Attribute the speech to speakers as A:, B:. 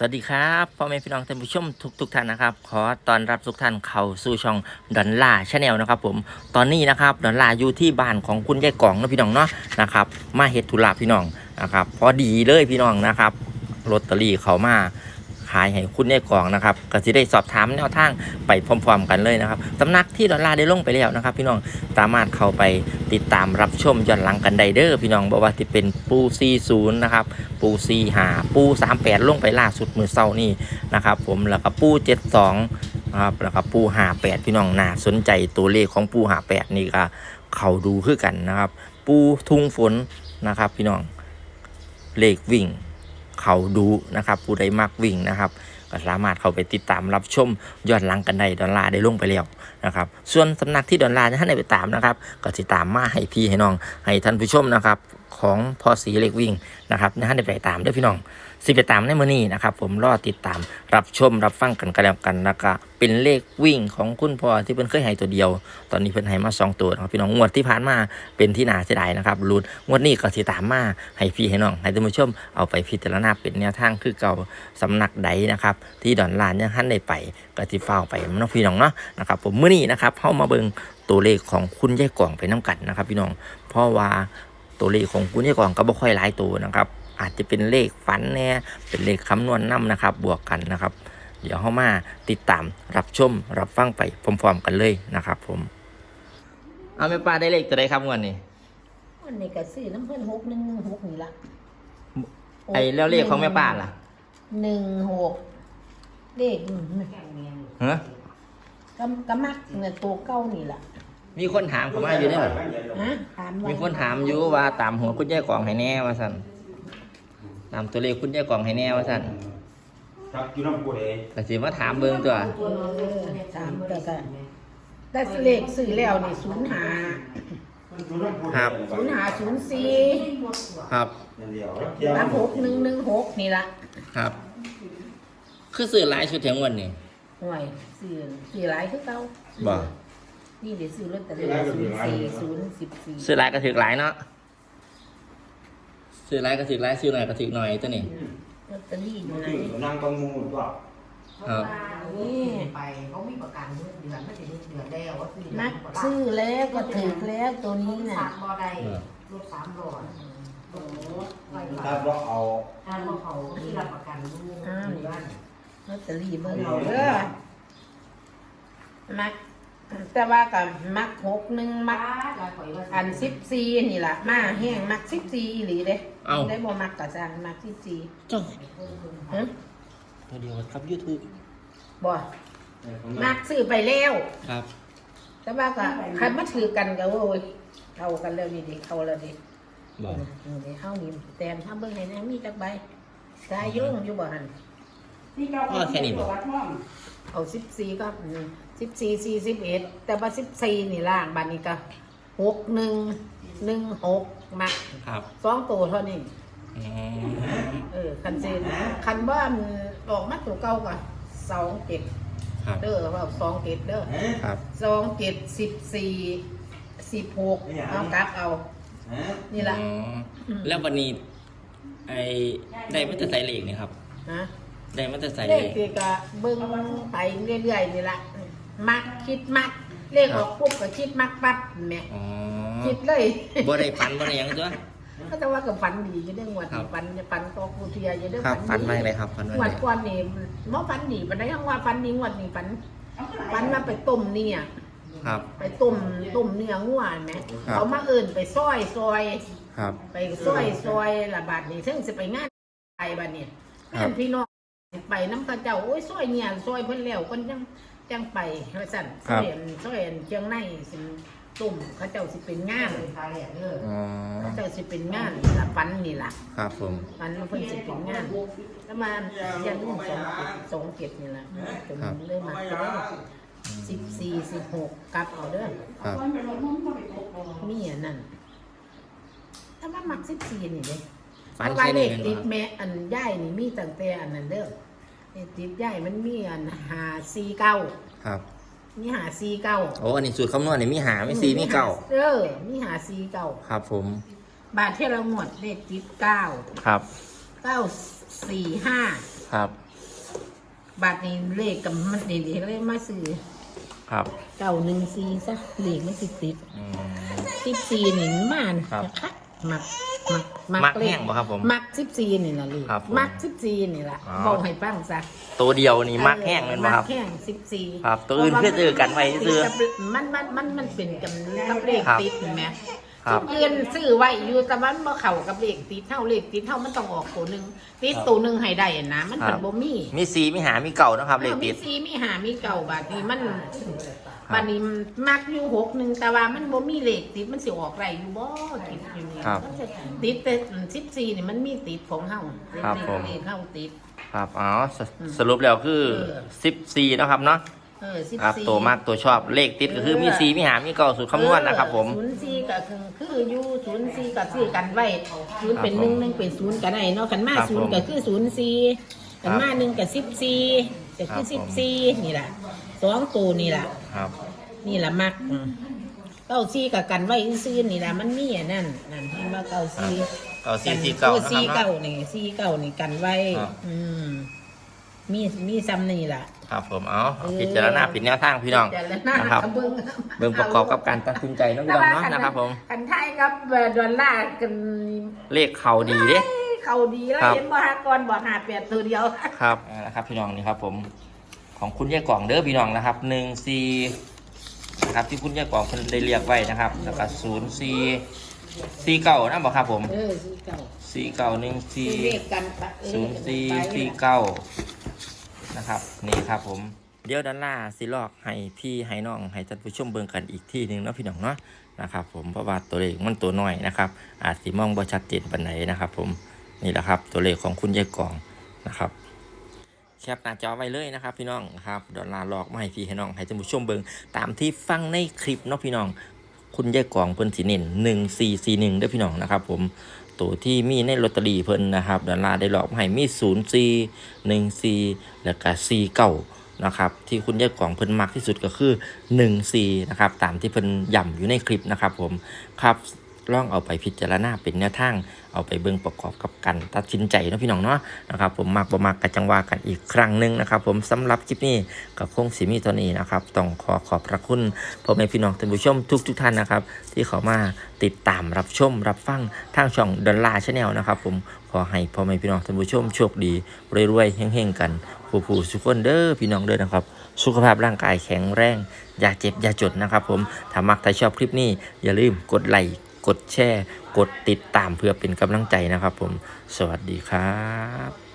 A: สวัสดีครับพ่อแม่พี่น้องท่านผู้ชมทุกทุกๆท่านนะครับ ขอต้อนรับทุกท่านเข้าสู่ช่องดอนล่าชาแนลนะครับผมตอนนี้นะครับดอนล่าอยู่ที่บ้านของคุณยายกล่องนะพี่น้องเนาะนะครับ มาเฮ็ดธุระพี่น้องนะครับ พอดีเลยพี่น้องนะครับลอตเตอรี่เขามา ขายให้คุณยายกล่องนะครับก็จะได้สอบถามแนวทางไปพร้อม ๆ กันเลยนะครับสำนักที่ดอนล่าได้ลงไปแล้วนะครับ พี่น้องสามารถเข้าไปติดตามรับชมย้อนหลังกันได้เด้อพี่น้องบอกว่าที่เป็นปูซีศูนย์นะครับปูซีหาปูสามแปดลงไปล่าสุดมือเศร้านี่นะครับผมแล้วก็ปูเจ็ดสองนะครับแล้วก็ปูหาแปดพี่น้องน่าสนใจตัวเลขของปูหาแปดนี่ก็เขาดูคือกันนะครับ ปูทุ่งฝนนะครับ พี่น้องเลขวิ่ง เขาดูนะครับผู้ใดมักวิ่งนะครับก็สามารถเข้าไปติดตามรับชมยอดหลังกันได้ดอลลาร์ได้ลงไปแล้วนะครับส่วนสำนักที่ดอลลาร์ท่านไหนไปตามนะครับ ก็ติดตามมาให้พี่ให้น้องให้ท่านผู้ชมนะครับของพอสีเล็กวิ่งนะครับท่านได้ไปตามด้วยพี่น้อง สิไปตามในมือนี้นะครับผมรอติดตามรับชมรับฟังกันกันแล้วกันแล้วก็เป็นเลขวิ่งของคุณพ่อที่เพิ่นเคยให้ตัวเดียว ตอนนี้เพิ่นให้มาสองตัวนะครับพี่น้องงวดที่ผ่านมาเป็นที่น่าเสียดายนะครับรุดงวดนี้ก็สิดตามมาให้พี่ให้น้องให้ท่านผู้ชมเอาไปพิจารณาเป็นแนวทางคือเก่าสำนักใดนะครับที่ดอนลานยังท่านได้ไปก็สิฟ้าไปเนาะพี่น้องเนาะนะครับผมมื้อนี้นะครับเข้ามาเบิ่งตัวเลขของคุณยายกล่องไปน้กันนะครับ พี่น้องเพราะว่าตัวเลขของคุณยายกล่องก็บ่ค่อยหลายตัวนะครับ อาจจะเป็นเลขฝันแน่เป็นเลขคำนวณนำนะครับ บวกกันนะครับ เดี๋ยวเข้ามาติดตามรับชมรับฟังไปพร้อมๆกันเลยนะครับ ผม เอาแม่ป้าได้เลขตัวใดครับงวดนี้
B: วันนี้ก็ซื้อน้ำเพื่อนหกหนึ่งหนึ่งหกนี่ละ
A: ไอ้แล้วเลขของแม่ป้าล่ะ
B: หนึ่งหกเลข
A: ฮะ
B: กำกำมักเนี่ยตัวเก้านี่ละ
A: มีคนถามเขามาอยู่เด้อ
B: ฮะถามว่า
A: มีคนถามอยู่ว่าตามหัวคุณยายกล่องให้แน่ว่าสั่น ตามตัวเลขคุณยายกล่องให้แน่ว่าสั่น
C: ครับอยู่น้ำกูเลย
A: ก็สิมาถามเบิ่งตัว
B: เออถามแต่ก็ได้เลขซื้อแล้วนี่ศูนย์หา
C: อยู่น้ำกู
A: ครับ
B: ศูนย์หาศูนย์สี่
A: ครับ
C: เดียวแล้วเที่ยว
B: น้ำหกหนึ่งหนึ่งหกนี่ละ
A: ครับ คือซื้อหลายชุดถึงวันนี้
B: ห่วยซื้อซื้อหลายคือเก้า
A: บ่
B: นี่เดี๋ยวซื้อลอตเตอรี่ศูนย์สี่ศูนย์สิบสี่
A: ซื้อหลายก็ถือหลายเนาะ ซื้อหลายก็ถือหลายซื้อหน่อยก็ถือหน่อยตัวนี้
B: ลอตเตอรี่อยู่ไหน
C: นั่งตรงมูดว่า
A: ครับ
B: นี่
D: ไปเขามีประกันเดือนไม่ถึงเดือนแล้วว่าซื้อ
B: นักซื้อแล้วก็ถือแล้วตัวนี้น่ะ
D: สามบ่อได้รถสามร้อยโอ้ย
C: ถ้าว่าเอา
D: ถ้าว่าเขาที่รับประกันลูกบ้าน
B: ลอตเตอรี่เบิ่งเอาเด้อมัก แต่ว่ากับมักหกหนึ่งมักอันสิบสี่นี่ล่ะมาแห้งมักสิบสี่อีหลีเด้
A: เอ้า
B: ได้บ่มักกะจังมักสิบสี่
A: จ้า
B: ฮะ
A: ตัวเดียวครับ YouTube
B: บ่มักซื้อไปแล้ว
A: ครับ
B: แต่ว่าก็ใครมาถือกันก็โอ้ยเข้ากันแล้วนี่ดิเข้าแล้วดิ
A: บ่
B: นี่ดิเฮานี่แตนถ้าเบิ่งให้แหน่มีจักใบสายยุ่งอยู่บ่หั่น
A: ก็แค่นี้บ่
B: เอาสิบสี่ก็ สิบสี่สี่สิบเอ็ดแต่ว่าสิบสี่นี่ล่างบานนี้ก็หกหนึ่งหนึ่งหกมัก
A: ครับ
B: สองตัวเท่านี้
A: อืม
B: เออคันเซนคันว่ามันออกมาตัวเก่าก็สองเจ็ด
A: ครับ
B: เด้อว่าสองเจ็ดเด้อ
A: ครับ
B: สองเจ็ดสิบสี่สิบหกเอากลับเอา นี่ละ
A: อ๋อแล้ววันนี้ไอ้ได้มันจะใส่เลขนี่ครับ
B: นะ
A: ได้มันจะใส่
B: เล
A: เล
B: ข
A: ข
B: ที่ก็เบิ่งไปเรื่อยๆนี่ละ มักคิดมักเลขออกปุ๊บก็คิดมักปั๊บแหม่
A: อ๋อ
B: คิดเลย
A: บ่ได้ฝันบ่ได้หยังตัว
B: ก็จะว่ากับฝันดีอยู่เรื่องวัด
A: ครับ
B: ฝันฝันก็กูเทียอยู่เรื่อง
A: ครับฝัน
B: ดี
A: ไม่เลยครับฝันไม่
B: งว
A: เล
B: ด
A: ย
B: ก่อนนี่มอฝันดีปันได้ยังว่าฝันดีงวดนี้ฝันฝันว่าไปต้มเนี่ย
A: ครับ
B: ไปต้มต้มเนื้องัวไหม
A: ครับ
B: เขามาเอิ่นไปซอยซอย
A: ครับ
B: ไปซอยซอยละบาทนี่ซึ่งจะไปงานไปบาทเนี่ยแม่นพี่น้องสิไปน้ำข้าเจ้าโอ้ยซอยเนี่ยซอยเพิ่นแล้วคนจัง จังไปว่าสั่นซอยอันซอยอันเชียงในสิต้มเข้าเจ้าสิเป็นงาน
D: ขายเด้อ
A: อ๋อ
B: เข้าเจ้าสิเป็นงานละปันนี่ล่ะ
A: ครับผม
B: ปันเพิ่นสิเป็นงานแล้วมาเรียนรุ่นสองเก็บสองเก็บนี่ล่ะผมเริ่มมาแล้วสิบสี่สิบหกกลับเอาเด้อ
A: ครับ
B: มีอันนั้นถ้าว่ามักสิบสี่นี่เด้
A: ฝัน
B: เพราะว่า
A: แค่
B: เล
A: นี้
B: ข
A: เอง
B: ติด
A: เหรอ
B: แม่อันย่ายนี่มีตั้งแต่อันนั้นเด้อ เลขติดย่ายมันมีอันหาสี่เก้า
A: ครับ
B: มีหาสี่เก้า
A: โอ้อันนี้สูตรคำนวณนี่มีหาไม่ซีมีเก่า
B: เออมีหาสี่เก้า
A: ครับผม
B: บาทที่เราหมดเลขติดเก้า
A: ครับ
B: เก้าสี่ห้า
A: ครับ
B: บาทนี้เลขกับมันดีๆเลยมาซื้อ
A: ครับ
B: เก้าหนึ่งสี่ซะเลขมันสิติด
A: อืม
B: สิบสี่นี่มัน
A: ครับ
B: จะคักมัก มัก
A: มักแห้งบ่ครับผม
B: มักสิบสี่นี่ล่ะลูก
A: ครับผม
B: มักสิบสี่นี่ล่ะ
A: อ๋อ
B: บอกให้ฟังซะ
A: ตัวเดียวนี่มักแห้งแม่นบ่ครับ
B: มักแห้งสิบสี่
A: ครับตัวอื่นคือซื้อกันไว้ซื้อ
B: มันมันมันมันเป็นกับกับเลข
A: ครับ
B: ติดเห็นไหม
A: ครับ
B: ทุกเดือนซื้อไว้อยู่แต่ว่ามันบ่เข้ากับเลขติดเท่าเลขติดเท่ามันต้องออกตัวหนึ่งติดตัวหนึ่งให้ได้อะนะมันเป็นบ่มี
A: มีสีมีหามีเก่านะครับเลข
B: ออ
A: ติ
B: มี
A: ด
B: ซีมีหามีเก่าบาดนี้มัน
A: ครับ
B: บาดนี้มักอยู่หกหนึ่งแต่ว่ามันบ่มีเลขติดมันสิออกไรอยู่บ่ติดอยู่นี่
A: ครับ
B: ติดแต่สิบสี่นี่มันมีติดของเฮา
A: ครับ
B: เลข
A: ผม
B: เลขเฮาติด
A: ครับอ๋อส
B: อืม
A: สรุปแล้วคือ
B: เออ
A: สิบสี่นาะครับเนาะ
B: เออสิบ
A: ครับ
B: สี่
A: ตัวมากตัวชอบเลขติดก็คือมีสีมีหามีเก่าสูตรคำนวณนะครับผม
B: ศูนย์สี่ก็คือคืออยู่ศูนย์สี่ก็ซื้อกันไว้ศูนย์เป็น
A: ครับ
B: หนึ่ง
A: ผม
B: หนึ่งเป็นศูนย์ก็ได้เนาะกันมา
A: ครับ
B: ศูนย์
A: ผม
B: ก็คือศูนย์สี่ กันมาหนึ่งก็สิบสี่ก็คือ
A: ครั
B: สิ
A: บบผม
B: สี่นี่แหละสองตัวนี่แหละ
A: ครับ
B: นี่แหละมักอืมเก้าซี่กับกันไว้ซื่อๆนี่แหละมันมีอันนั่นนั่นเห็นว่าเก้าซี่
A: เก่าสีสีเก่า
B: โอ้
A: นะค
B: ซี่
A: รับ
B: เก้า
A: เนาะ
B: นี่ซี่เก้านี่กันไว้
A: ครับ
B: อืมมีมีซ้ำนี่ล่ะ
A: ครับผมเอา
B: เออ
A: พิจารณาผิดแนวทางพี่น้อง
B: แต่ละหน้า
A: นะครับ
B: เบิ้ง
A: เบิ่งประกอบกับการตัดสินใจเนาะพี่น้องเนาะนะครับผม
B: กันไทยกับดอลลาร์กัน
A: เลขเข่าดีเด้
B: เขาดีแล้ว
A: ครับ
B: เห็นบ่ฮะก่อนบอกหาแปดตัวเดียว
A: ครับ เอาละครับพี่น้องนี่ครับผมของคุณยายกล่องเด้อพี่น้องนะครับหนึ่งสี่นะครับที่คุณยายกล่องเพิ่นได้เรียกไว้นะครับแล้วก็ศูนย์สี่สี่เก้านะบอกครับผม
B: เออซี่เก้า
A: สี่เก้าหนึ่ง
B: ซื้
A: สี่
B: อเลขกันปะเออ
A: ศูนย์สี่
B: ไป
A: สี่เก้านะครับนี่ครับผมเดี๋ยวด้านล่าสิลอกให้พี่ให้น้องให้ท่านผู้ชมเบิ่งกันอีกที่หนึ่งเนาะพี่น้องเนาะนะครับผมเพราะว่าตัวเลขมันตัวน้อยนะครับอาจสิมองบ่ชัดเจนปานไหนนะครับผม นี่แหละครับตัวเลขของคุณยายกล่องนะครับแคปหน้าจอไว้เลยนะครับพี่น้องครับดอลลาร์หลอกมาให้พี่ให้น้องให้ท่านผู้ชมเบิงตามที่ฟังในคลิปเนาะพี่น้อง คุณยายกองเพิ่นสิเน้นหนึ่งสี่สี่หนึ่งเด้พี่น้องนะครับ ผมตัวที่มีในลอตเตอรี่เพิ่นนะครับดอลลาร์ได้หลอกมาให้มีศูนย์สี่หนึ่งสี่แล้วก็สี่เก้านะครับที่คุณยายกองเพิ่นมักที่สุดก็คือหนึ่งสี่นะครับตามที่เพิ่นย่ำอยู่ในคลิปนะครับผมครับ ลองเอาไปพิจารณาเป็นแนวทาง เอาไปเบิ่งประกอบกับกันตัดสินใจนะพี่น้องเนาะนะครับผมมักบ่มักกันจังว่ากันอีกครั้งหนึ่งนะครับผมสำหรับคลิปนี้ก็คงสิมีตัวนี้นะครับต้องขอขอบพระคุณพ่อแม่พี่น้องท่านผู้ชมทุกทุกท่านนะครับที่เขามาติดตามรับชม รับฟังทางช่องดอลลาร์ชาแนลนะครับผมขอให้พ่อแม่พี่น้องท่านผู้ชมโชคดีรวยๆเฮงๆกันผู้ผู้ทุกคนเด้อพี่น้องเด้อนะครับ สุขภาพร่างกายแข็งแรง อย่าเจ็บอย่าจดนะครับผมถ้ามักถ้าชอบคลิปนี้อย่าลืมกดไลค์ กดแชร์ กดติดตามเพื่อเป็นกำลังใจนะครับผม สวัสดีครับ